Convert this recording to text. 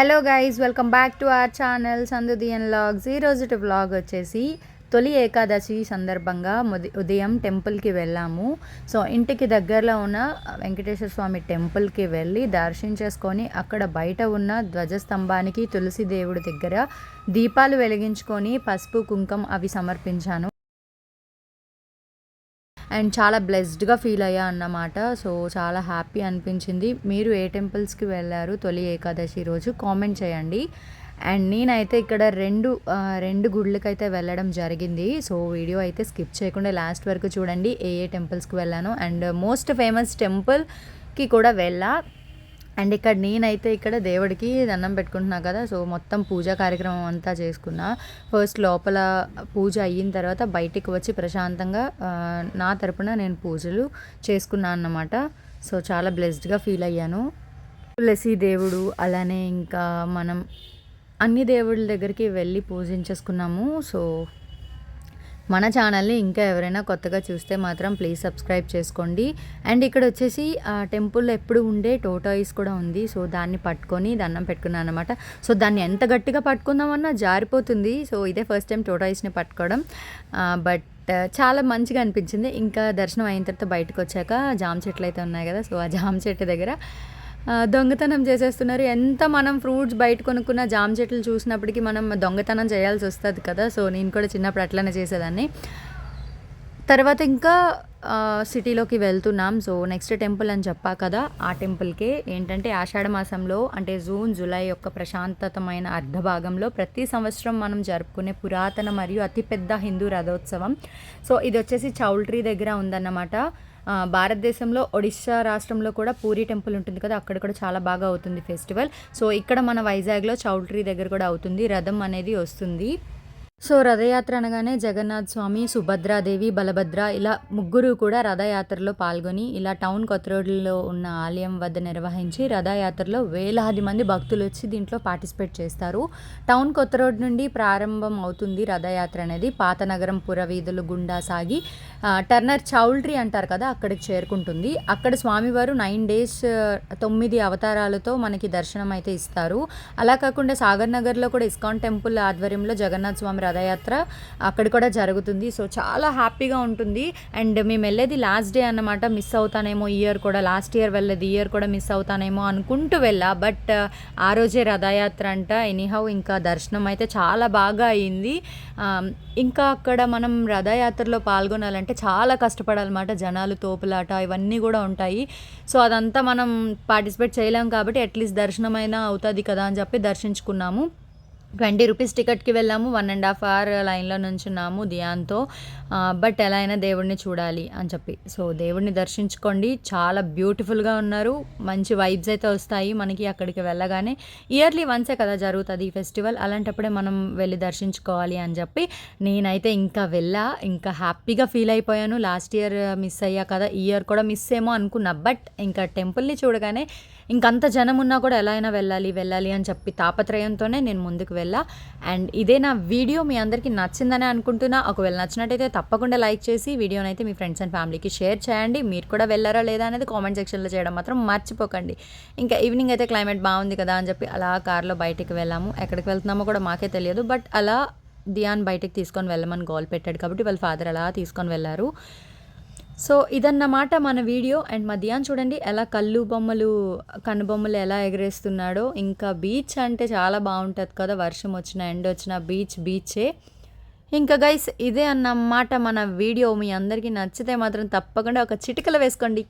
Hello guys welcome back to our channel సందుదియన్ vlogs. ఈ రోజుటి vlog వచ్చేసి తొలి ఏకాదశి సందర్భంగా ఉదయం టెంపుల్కి వెళ్ళాము. సో ఇంటికి దగ్గరలో ఉన్న వెంకటేశ్వర స్వామి టెంపుల్కి వెళ్ళి దర్శించేసుకొని అక్కడ బయట ఉన్న ధ్వజస్తంభానికి తులసి దేవుడి దగ్గర దీపాలు వెలిగించుకొని పసుపు కుంకం అవి సమర్పించాను. అండ్ చాలా బ్లెస్డ్గా ఫీల్ అయ్యా అన్నమాట. సో చాలా హ్యాపీ అనిపించింది. మీరు ఏ టెంపుల్స్కి వెళ్ళారు తొలి ఏకాదశి రోజు? కామెంట్ చేయండి. అండ్ నేనైతే ఇక్కడ రెండు రెండు గుళ్ళకైతే వెళ్ళడం జరిగింది. సో వీడియో అయితే స్కిప్ చేయకుండా లాస్ట్ వరకు చూడండి ఏ ఏ టెంపుల్స్కి వెళ్ళాను. అండ్ మోస్ట్ ఫేమస్ టెంపుల్కి కూడా వెళ్ళా. అండ్ ఇక్కడ నేనైతే ఇక్కడ దేవుడికి దండం పెట్టుకుంటున్నా కదా. సో మొత్తం పూజా కార్యక్రమం అంతా చేసుకున్నా. ఫస్ట్ లోపల పూజ అయిన తర్వాత బయటికి వచ్చి ప్రశాంతంగా నా తరపున నేను పూజలు చేసుకున్నాను అన్నమాట. సో చాలా బ్లెస్డ్గా ఫీల్ అయ్యాను. తులసి దేవుడు అలానే ఇంకా మనం అన్ని దేవుళ్ళ దగ్గరికి వెళ్ళి పూజించేసుకున్నాము. సో మన ఛానల్ని ఇంకా ఎవరైనా కొత్తగా చూస్తే మాత్రం ప్లీజ్ సబ్స్క్రైబ్ చేసుకోండి. అండ్ ఇక్కడ వచ్చేసి ఆ ఎప్పుడు ఉండే టోటాయిస్ కూడా ఉంది. సో దాన్ని పట్టుకొని దండం పెట్టుకున్నాను అనమాట సో దాన్ని ఎంత గట్టిగా పట్టుకుందామన్నా జారిపోతుంది. సో ఇదే ఫస్ట్ టైం టోటాయిస్ని పట్టుకోవడం. బట్ చాలా మంచిగా అనిపించింది. ఇంకా దర్శనం అయిన తర్వాత బయటకు వచ్చాక జామ చెట్లు అయితే ఉన్నాయి కదా. సో ఆ జామ చెట్టు దగ్గర దొంగతనం చేసేస్తున్నారు. ఎంత మనం ఫ్రూట్స్ బయట కొనుక్కున్న జామ చెట్లు చూసినప్పటికీ మనం దొంగతనం చేయాల్సి వస్తుంది కదా. సో నేను కూడా చిన్నప్పుడు అట్లనే చేసేదాన్ని. తర్వాత ఇంకా సిటీలోకి వెళ్తున్నాం. సో నెక్స్ట్ టెంపుల్ అని చెప్పా కదా ఆ టెంపుల్కే. ఏంటంటే ఆషాఢ మాసంలో అంటే జూన్ జూలై యొక్క ప్రశాంతతమైన అర్ధభాగంలో ప్రతి సంవత్సరం మనం జరుపుకునే పురాతన మరియు అతిపెద్ద హిందూ రథోత్సవం. సో ఇది వచ్చేసి చౌల్ట్రీ దగ్గర ఉందన్నమాట. భారతదేశంలో ఒడిశా రాష్ట్రంలో కూడా పూరి టెంపుల్ ఉంటుంది కదా అక్కడ కూడా చాలా బాగా అవుతుంది ఫెస్టివల్. సో ఇక్కడ మన వైజాగ్లో చౌల్ట్రీ దగ్గర కూడా అవుతుంది రథం అనేది వస్తుంది. సో రథయాత్ర అనగానే జగన్నాథ్ స్వామి సుభద్రాదేవి బలభద్ర ఇలా ముగ్గురు కూడా రథయాత్రలో పాల్గొని ఇలా టౌన్ కొత్త రోడ్లలో ఉన్న ఆలయం వద్ద నిర్వహించి రథయాత్రలో వేలాది మంది భక్తులు వచ్చి దీంట్లో పార్టిసిపేట్ చేస్తారు. టౌన్ కొత్త రోడ్ నుండి ప్రారంభం అవుతుంది రథయాత్ర అనేది. పాత నగరం పురవీధులు గుండా సాగి టర్నర్ చౌల్ట్రీ అంటారు కదా అక్కడికి చేరుకుంటుంది. అక్కడ స్వామివారు నైన్ డేస్ తొమ్మిది అవతారాలతో మనకి దర్శనం అయితే ఇస్తారు. అలా కాకుండా సాగర్ నగర్లో కూడా ఇస్కాన్ టెంపుల్ ఆధ్వర్యంలో జగన్నాథ్ స్వామి రథయాత్ర అక్కడ కూడా జరుగుతుంది. సో చాలా హ్యాపీగా ఉంటుంది. అండ్ మేము వెళ్ళేది లాస్ట్ డే అన్నమాట. మిస్ అవుతానేమో ఇయర్ కూడా లాస్ట్ ఇయర్ వెళ్ళేది ఇయర్ కూడా మిస్ అవుతానేమో అనుకుంటూ వెళ్ళా. బట్ ఆ రోజే రథయాత్ర అంట. ఎనీహౌ ఇంకా దర్శనం అయితే చాలా బాగా అయింది. ఇంకా అక్కడ మనం రథయాత్రలో పాల్గొనాలంటే చాలా కష్టపడాలన్నమాట. జనాలు తోపులాట ఇవన్నీ కూడా ఉంటాయి. సో అదంతా మనం పార్టిసిపేట్ చేయలేం కాబట్టి అట్లీస్ట్ దర్శనం అయినా అవుతుంది కదా అని చెప్పి దర్శించుకున్నాము. ట్వంటీ రూపీస్ టికెట్కి వెళ్ళాము. వన్ అండ్ హాఫ్ అవర్ లైన్లో నుంచున్నాము ధ్యాన్తో బట్ ఎలా అయినా దేవుడిని చూడాలి అని చెప్పి. సో దేవుడిని దర్శించుకోండి. చాలా బ్యూటిఫుల్గా ఉన్నారు. మంచి వైబ్స్ అయితే వస్తాయి మనకి అక్కడికి వెళ్ళగానే. ఇయర్లీ వన్సే కదా జరుగుతుంది ఈ ఫెస్టివల్. అలాంటప్పుడే మనం వెళ్ళి దర్శించుకోవాలి అని చెప్పి. నేనైతే ఇంకా వెళ్ళా. ఇంకా హ్యాపీగా ఫీల్ అయిపోయాను. లాస్ట్ ఇయర్ మిస్ అయ్యా కదా. ఈ ఇయర్ కూడా మిస్ ఏమో అనుకున్నా. బట్ ఇంకా టెంపుల్ని చూడగానే ఇంకంత జనం ఉన్నా కూడా ఎలా అయినా వెళ్ళాలి వెళ్ళాలి అని చెప్పి తాపత్రయంతోనే నేను ముందుకు ఒకవేళ అండ్ ఇదే నా వీడియో మీ అందరికీ నచ్చిందని అనుకుంటున్నా. ఒకవేళ నచ్చినట్టయితే తప్పకుండా లైక్ చేసి వీడియోని అయితే మీ ఫ్రెండ్స్ అండ్ ఫ్యామిలీకి షేర్ చేయండి. మీరు కూడా వెళ్ళారా లేదా అనేది కామెంట్ సెక్షన్లో చేయడం మాత్రం మర్చిపోకండి. ఇంకా ఈవినింగ్ అయితే క్లైమేట్ బాగుంది కదా అని చెప్పి అలా కార్లో బయటికి వెళ్ళాము. ఎక్కడికి వెళ్తున్నామో కూడా మాకే తెలియదు. బట్ అలా దియాన్ బయటకు తీసుకొని వెళ్ళమని గోల్ పెట్టాడు కాబట్టి వాళ్ళ ఫాదర్ అలా తీసుకొని వెళ్ళారు. సో ఇదన్నమాట మన వీడియో. అండ్ మధ్యాహ్నం చూడండి ఎలా కళ్ళు బొమ్మలు కనుబొమ్మలు ఎలా ఎగరేస్తున్నాడో. ఇంకా బీచ్ అంటే చాలా బాగుంటుంది కదా వర్షం వచ్చిన ఎండ వచ్చిన బీచ్ బీచే. ఇంకా గైస్ ఇదే అన్నమాట మన వీడియో. మీ అందరికీ నచ్చితే మాత్రం తప్పకుండా ఒక చిటికలు వేసుకోండి.